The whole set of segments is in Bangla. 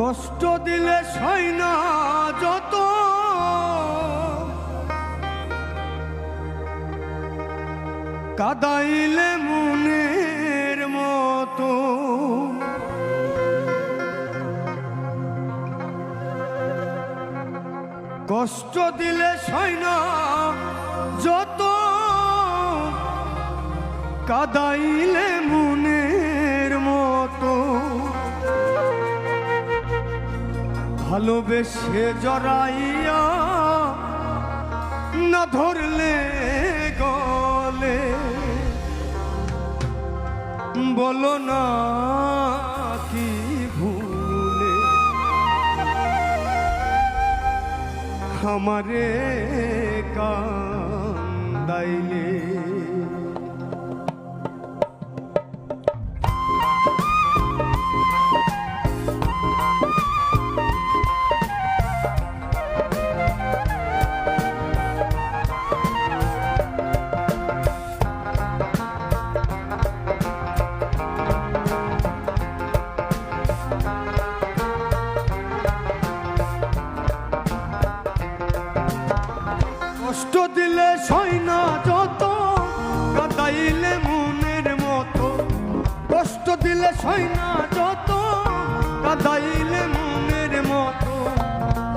কষ্ট দিলে না যত। কাদাইলে মনের মতো। কষ্ট দিলে না যত। কাদাইলে মনের ভালোবেসে জড়াইয়া না ধরলে গলে। বলো না কি ভুলে। আমারে কান্দাইলে। কাদাইলে মনের মতো। কষ্ট দিলে সয় না যত, কাদাইলে মনের মতো।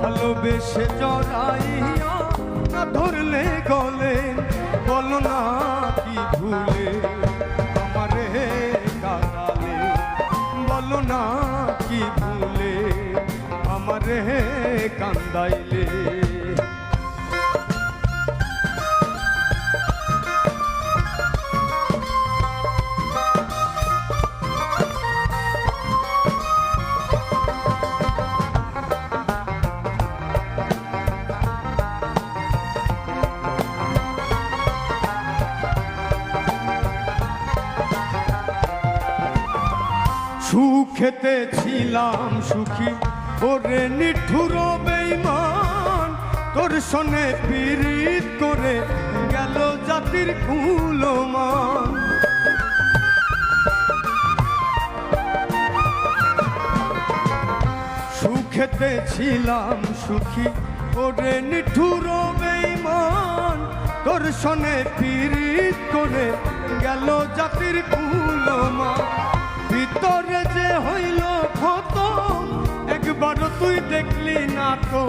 ভালোবেসে জড়াইয়া ধরলে গলে। বলো না কি ভুলে আমারে কাদালে বলো না কি ভুলে আমারে কান্দাইলে। সুখেতে ছিলাম সুখী। ওরে নিঠুর বেইমান তোর সনে পীড়িত করে গেল জাতির কুলমান। সুখেতে ছিলাম সুখী, ওরে নিঠুর বেইমান তোর সনে পীড়িত করে গেল জাতির কুলমান। ভিতরে যে হইল ক্ষত একবারও তুই দেখলি না তো।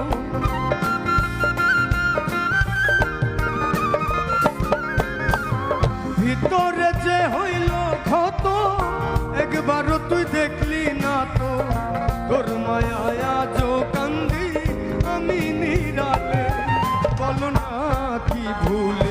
ভিতরে যে হইল ক্ষত একবারও তুই দেখলি না তো। তোর মায়া যো কান্দি, আমি নিরালে। বলো না কি ভুলে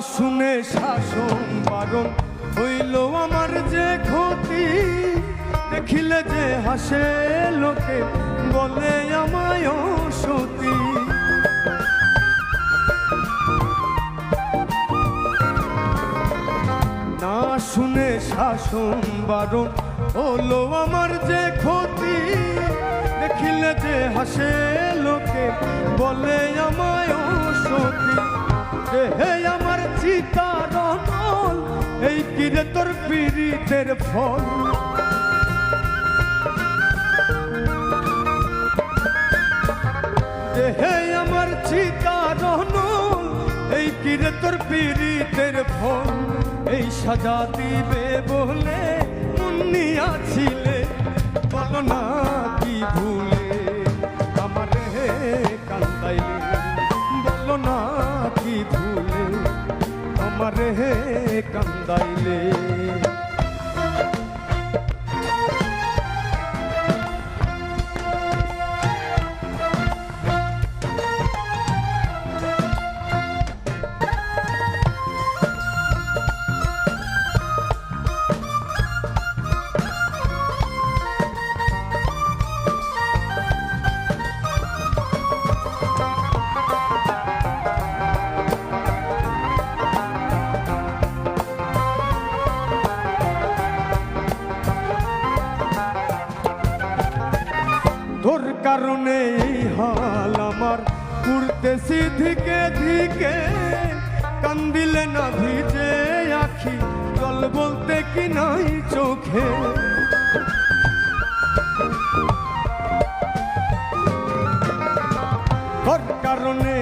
শুনে শাসন বারণ হইল আমার যে ক্ষতি। দেখিলে যে হাসে লোকে, বলে আমায় সতী। না শুনে শাসন বারণ হলো আমার যে ক্ষতি। দেখিলে যে হাসে লোকে, বলে আমায় সতী। হে আমার চিতার নল এই কিরে তোর পীড়িতের ফল। হে আমার চিতার নল এই কিরে তোর পীড়িতের ফল। এই সাজা দিবে বলে মুন্নিয়াছিলে বলো না। কারণে এই হাল আমার উড়তেছি ধিকে ধিকে। কান্দিলে না ভিজে আখি, জল বলতে কি নাই চোখে। তোর কারণে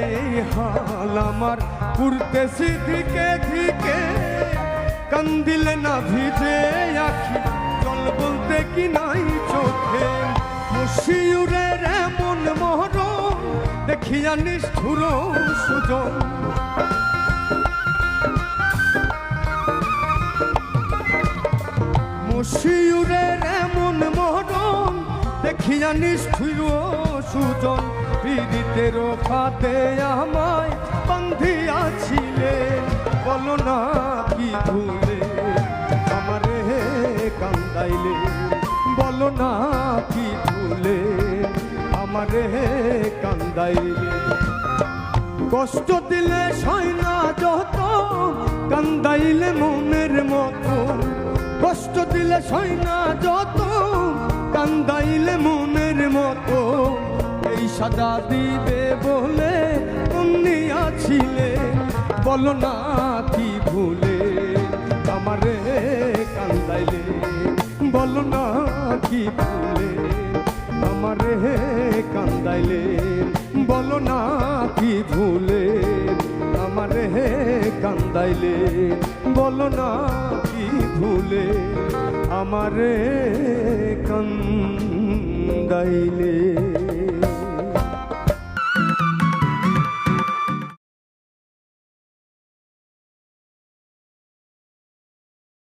হাল আমার উড়তেছি ধিকে ধিকে। কান্দিলে না ভিজে আখি, জল বলতে কি নাই চোখে। মুশিউরের এমন মহরম, দেখিয়া নিষ্ঠুর সুজন। মুশিউরের এমন মরণ দেখিয়া নিষ্ঠুর সুজন। পীড়িতের ফাতে আমায় বান্ধিয়াছিলে বলো না কি ভুলে, আমারে কান্দাইলে। বলো না কি ভুলে আমারে কান্দাইলে। কষ্ট দিলে সয় না যত, কান্দাইলে মনের মতো। কষ্ট দিলে সয় না যত, কান্দাইলে মনের মতো। এই সাজা দিবে বলে অন্যি আছিলে। বলো না কি ভুলে আমারে কান্দাইলে। বলো না কি ভুলে আমারে কান্দাইলে, বলো না কি ভুলে? আমার হে কান্দাইলে, বলো না কি ভুলে? আমারে কান্দাইলে।